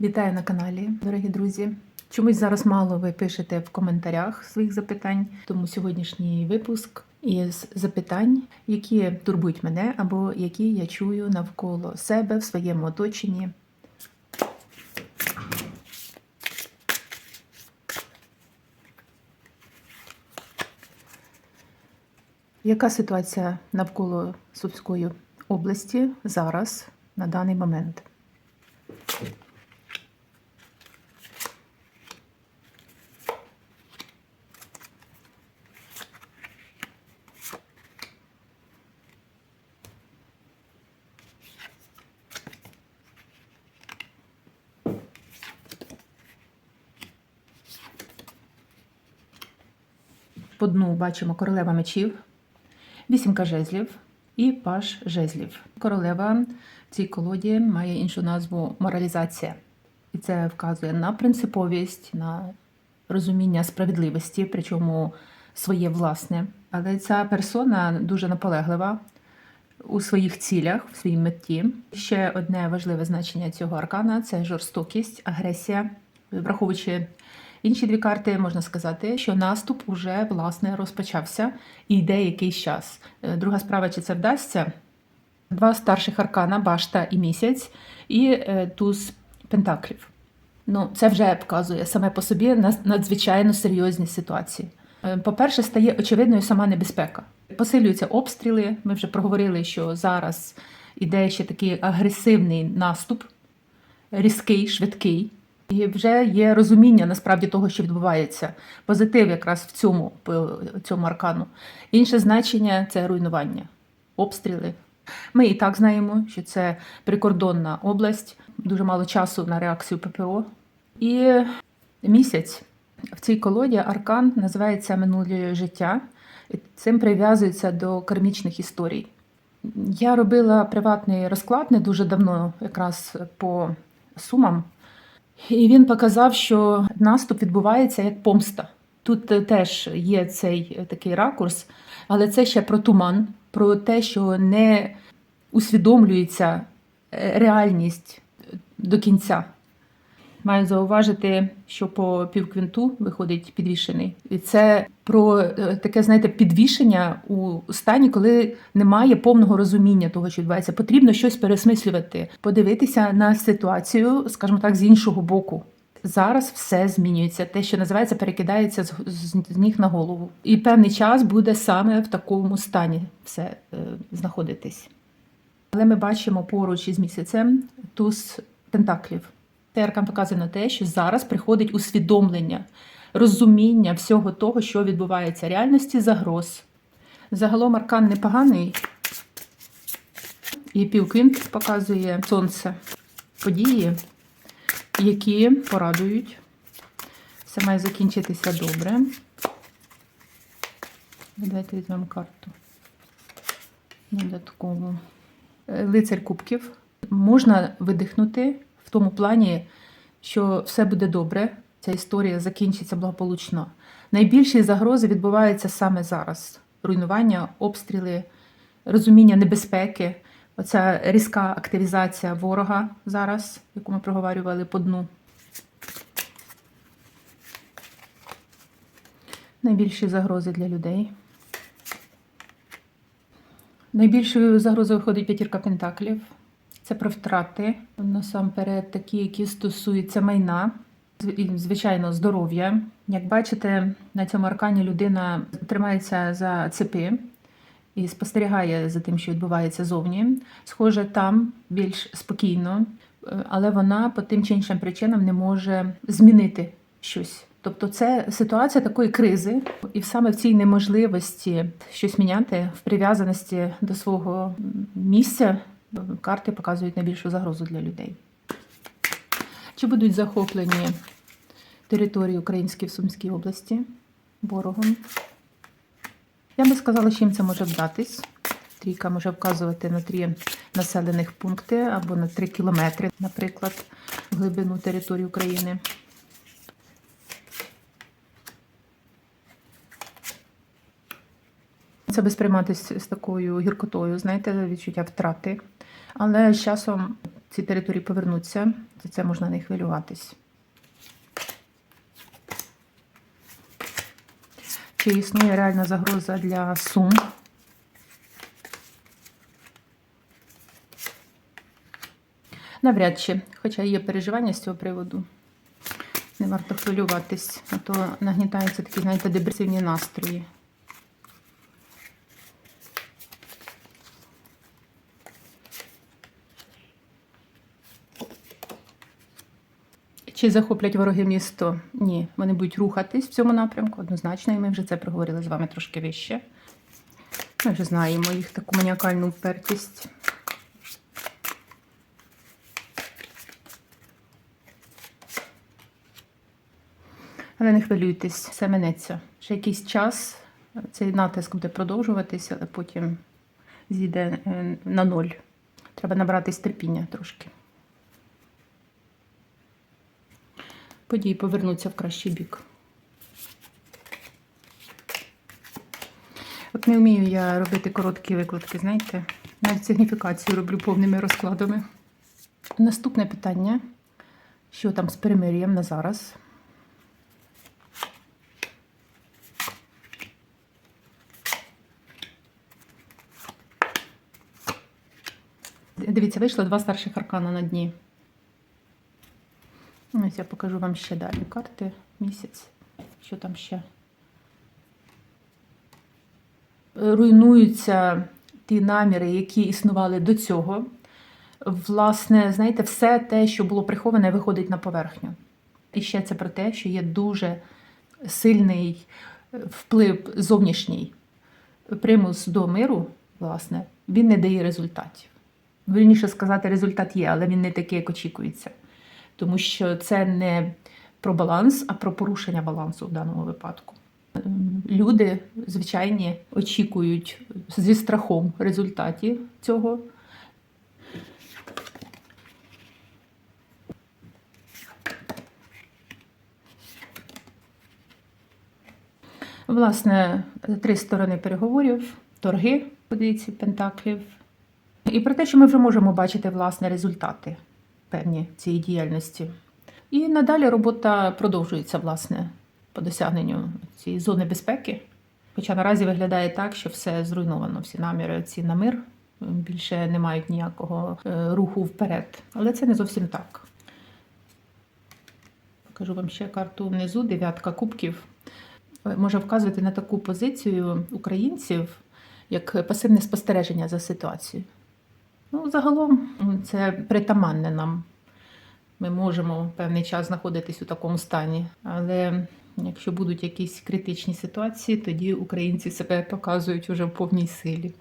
Вітаю на каналі, дорогі друзі. Чомусь зараз мало ви пишете в коментарях своїх запитань, тому сьогоднішній випуск із запитань, які турбують мене або які я чую навколо себе в своєму оточенні. Яка ситуація навколо Сумської області зараз на даний момент? По бачимо королева мечів, вісімка жезлів і паш жезлів. Королева в цій колоді має іншу назву моралізація. І це вказує на принциповість, на розуміння справедливості, причому своє власне. Але ця персона дуже наполеглива у своїх цілях, в своїй меті. Ще одне важливе значення цього аркана це жорстокість, агресія. Враховуючи інші дві карти, можна сказати, що наступ уже власне розпочався і йде якийсь час. Е, Друга справа, чи це вдасться? Два старших аркана, башта і місяць, і е, туз пентаклів. Ну, це вже показує саме по собі надзвичайно серйозні ситуації. Е, По-перше, стає очевидною сама небезпека. Посилюються обстріли. Ми вже проговорили, що зараз іде ще такий агресивний наступ, різкий, швидкий. І вже є розуміння насправді того, що відбувається. Позитив якраз в цьому, по цьому аркану. Інше значення це руйнування, обстріли. Ми і так знаємо, що це прикордонна область, дуже мало часу на реакцію ППО. І місяць в цій колоді аркан називається минуле життя, і цим прив'язується до кармічних історій. Я робила приватний розклад не дуже давно, якраз по сумам, і він показав, що наступ відбувається як помста. Тут е, теж є цей е, такий ракурс, але це ще про туман, про те, що не усвідомлюється е, реальність до кінця. Маю зауважити, що по півквінту виходить підвішений. І це про е, таке, знаєте, підвішення у стані, коли немає повного розуміння того, що відбувається. Потрібно щось пересмислювати, подивитися на ситуацію, скажімо так, з іншого боку. Зараз все змінюється. Те, що називається, перекидається з, з, з ніг на голову. І певний час буде саме в такому стані все е, знаходитись. Але ми бачимо поруч із місяцем туз пентаклів. Цей аркан показує на те, що зараз приходить усвідомлення, розуміння всього того, що відбувається, в реальності загроз. Загалом аркан непоганий, і півквінт показує сонце, події, які порадують. Все має закінчитися добре. Давайте візьмемо карту. Додатково. Е, Лицарь кубків. Можна видихнути в тому плані, що все буде добре, ця історія закінчиться благополучно. Найбільші загрози відбуваються саме зараз: руйнування, обстріли, розуміння небезпеки, оця різка активізація ворога зараз, яку ми проговорювали по дну. Найбільші загрози для людей. Найбільшою загрозою виходить п'ятірка пентаклів. Це про втрати, насамперед такі, які стосуються майна, звичайно, здоров'я. Як бачите, на цьому аркані людина тримається за цепи і спостерігає за тим, що відбувається зовні. Схоже, там більш спокійно, е, але вона по тим чи іншим причинам не може змінити щось. Тобто це ситуація такої кризи, і саме в цій неможливості щось міняти в прив'язаності до свого місця карти показують найбільшу загрозу для людей. Чи будуть захоплені території українські в Сумській області ворогом? Я би сказала, чим це може вдатись. Трійка може вказувати на три населених пункти або на три кілометри, наприклад, в глибину території України. Це би сприйматися з такою гіркотою, знаєте, відчуття втрати. Але з часом ці території повернуться, то це можна не хвилюватись. Чи існує реальна загроза для Сум? Навряд чи, хоча є переживання з цього приводу. Не варто хвилюватись, а то нагнітаються такі, знаєте, депресивні настрої. Чи захоплять вороги місто? Ні, вони будуть рухатись в цьому напрямку однозначно, і ми вже це проговорили з вами трошки вище. Ми вже знаємо їх таку маніакальну впертість. Але не хвилюйтесь, все минеться. Ще якийсь час цей натиск буде продовжуватися, але потім зійде е, на ноль. Треба набратись терпіння трошки. Події повернуться в кращий бік. От не вмію я робити короткі викладки, знаєте? Навіть сигніфікацію роблю повними розкладами. Наступне питання. Що там з перемир'ям на зараз? Дивіться, вийшло два старших аркана на дні. Ось я покажу вам ще далі карти місяць. Що там ще? Руйнуються ті наміри, які існували до цього. Власне, знаєте, все те, що було приховане, виходить на поверхню. І ще це про те, що є дуже сильний вплив зовнішній примус до миру, власне, він не дає результатів. Вірніше сказати, результат є, але він не такий, як очікується. Тому що це не про баланс, а про порушення балансу в даному випадку. Люди, звичайні, очікують зі страхом результатів цього. Власне, три сторони переговорів, торги, подивіться, пентаклів. І про те, що ми вже можемо бачити власне результати певні цієї діяльності. І надалі робота продовжується, власне, по досягненню цієї зони безпеки. Хоча наразі виглядає так, що все зруйновано, всі наміри ці на мир більше не мають ніякого е, руху вперед. Але це не зовсім так. Покажу вам ще карту внизу, дев'ятка кубків. Е, Може вказувати на таку позицію українців, як пасивне спостереження за ситуацією. Ну, загалом це притаманне нам. Ми можемо певний час знаходитись у такому стані, але якщо будуть якісь критичні ситуації, тоді українці себе показують уже в повній силі.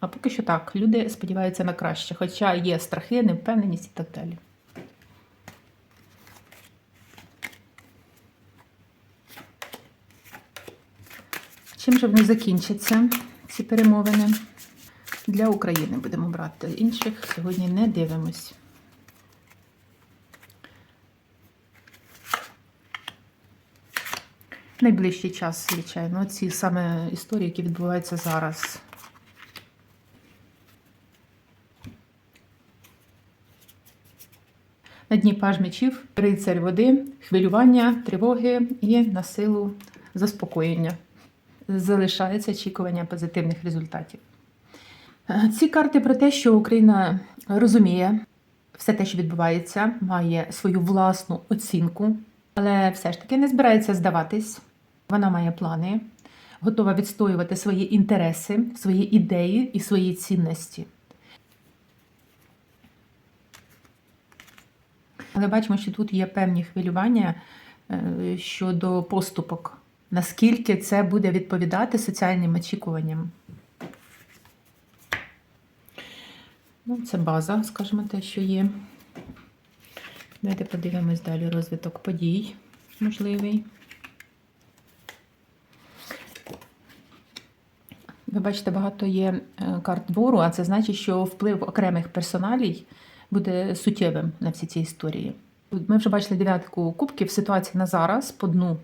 А поки що так, люди сподіваються на краще, хоча є страхи, невпевненість і так далі. Чим же вони закінчаться, ці перемовини? Для України будемо брати. Інших сьогодні не дивимось. Найближчий час, звичайно, ці саме історії, які відбуваються зараз. На дні паж мечів, рицарь води, хвилювання, тривоги і на силу заспокоєння. Залишається очікування позитивних результатів. Ці карти про те, що Україна розуміє все те, що відбувається, має свою власну оцінку, але все ж таки не збирається здаватись. Вона має плани, готова відстоювати свої інтереси, свої ідеї і свої цінності. Але бачимо, що тут є певні хвилювання е, щодо поступок. Наскільки це буде відповідати соціальним очікуванням? Ну, це база, скажімо, те, що є. Давайте подивимось далі розвиток подій можливий. Ви бачите, багато є е, карт двору, а це значить, що вплив окремих персоналій буде суттєвим на всі ці історії. Ми вже бачили дев'ятку кубків, ситуація на зараз по дну.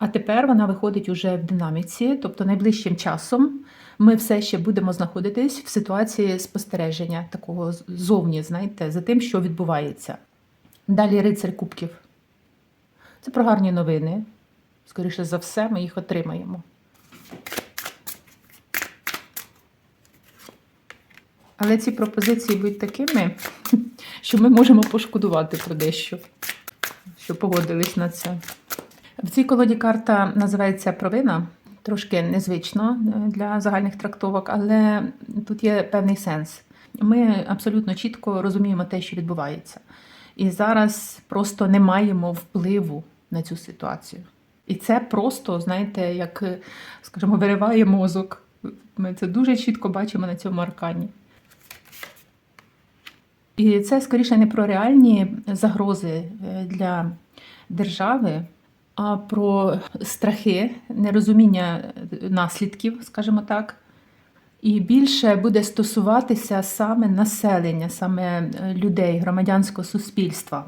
А тепер вона виходить уже в динаміці, тобто найближчим часом ми все ще будемо знаходитись в ситуації спостереження такого зовні, знаєте, за тим, що відбувається. Далі рицарь кубків. Це про гарні новини. Скоріше за все, ми їх отримаємо. Але ці пропозиції будуть такими, що ми можемо пошкодувати про дещо, що погодились на це. В цій колоді карта називається провина. Трошки незвично е, для загальних трактовок, але тут є певний сенс. Ми абсолютно чітко розуміємо те, що відбувається. І зараз просто не маємо впливу на цю ситуацію. І це просто, знаєте, як, е, скажімо, вириває мозок. Ми це дуже чітко бачимо на цьому аркані. І це скоріше не про реальні загрози е, для держави, про страхи, нерозуміння наслідків, скажімо так. І більше буде стосуватися саме населення, саме е, людей, громадянського суспільства.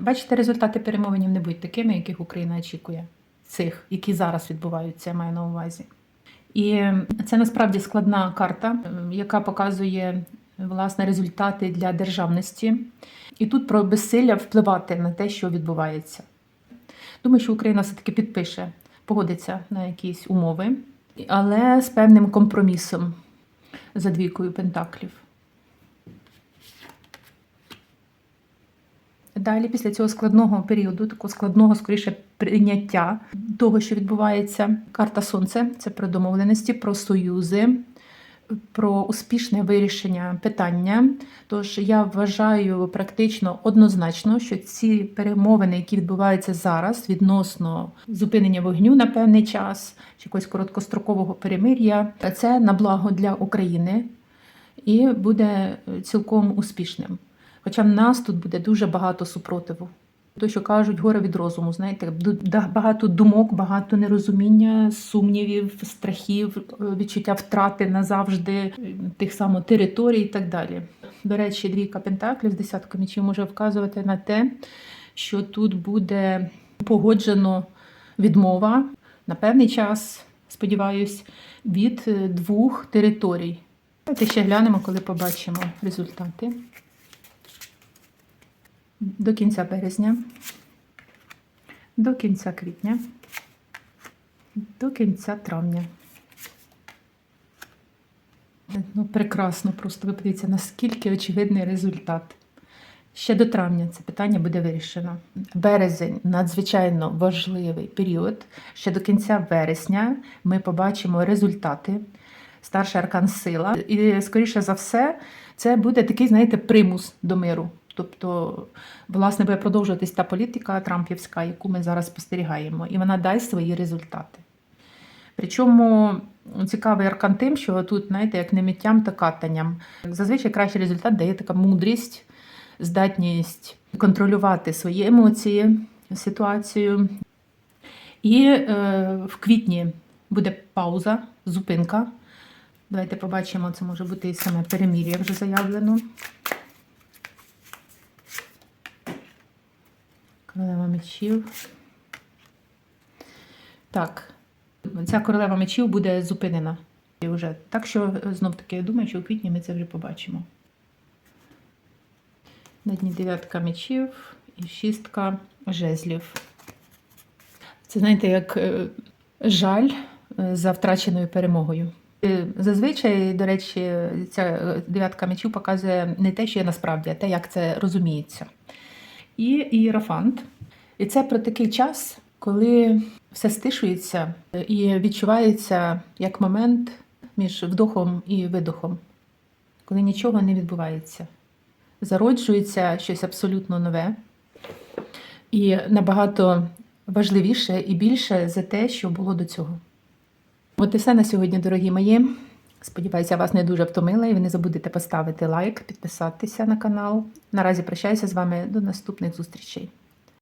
Бачите, результати перемовинів не будуть такими, яких Україна очікує, цих, які зараз відбуваються, я маю на увазі. І це насправді складна карта, яка показує власне результати для державності. І тут про безсилля впливати на те, що відбувається. Думаю, що Україна все-таки підпише, погодиться на якісь умови, але з певним компромісом за двійкою пентаклів. Далі, після цього складного періоду, такого складного, скоріше, прийняття того, що відбувається, карта Сонце це про домовленості, про союзи, про успішне вирішення питання. Тож я вважаю практично однозначно, що ці перемовини, які відбуваються зараз відносно зупинення вогню на певний час чи якогось короткострокового перемир'я, це на благо для України і буде цілком успішним. Хоча в нас тут буде дуже багато супротиву. То, що кажуть, горе від розуму, знаєте, багато думок, багато нерозуміння, сумнівів, страхів, відчуття втрати назавжди тих само територій і так далі. До речі, двійка пентаклів з десятка мічів може вказувати на те, що тут буде погоджено відмова на певний час, сподіваюсь, від двох територій. Давайте ще глянемо, коли побачимо результати до кінця березня, до кінця квітня, до кінця травня. Ну, прекрасно, просто ви подивіться, наскільки очевидний результат. Ще до травня це питання буде вирішено. Березень надзвичайно важливий період. Ще до кінця вересня ми побачимо результати. Старший аркан сила. І, скоріше за все, це буде такий, знаєте, примус до миру. Тобто, власне, буде продовжуватись та політика Трампівська, яку ми зараз спостерігаємо, і вона дасть свої результати. Причому цікавий аркан тим, що тут, знаєте, як не миттям, та катанням. Зазвичай кращий результат дає така мудрість, здатність контролювати свої емоції, ситуацію. І е, в квітні буде пауза, зупинка. Давайте побачимо, це може бути і саме перемір'я вже заявлено. Королева мечів. Так, ця королева мечів буде зупинена. І вже. Так що, знов таки, я думаю, що у квітні ми це вже побачимо. На дні дев'ятка мечів і шістка жезлів. Це, знаєте, як е, жаль е, за втраченою перемогою. Е, зазвичай, до речі, ця дев'ятка мечів показує не те, що є насправді, а те, як це розуміється і ієрофант. І це про такий час, коли все стишується і відчувається як момент між вдохом і видохом, коли нічого не відбувається. Зароджується щось абсолютно нове і набагато важливіше і більше за те, що було до цього. От і все на сьогодні, дорогі мої. Сподіваюся, вас не дуже втомила, і ви не забудете поставити лайк, підписатися на канал. Наразі прощаюся з вами до наступних зустрічей.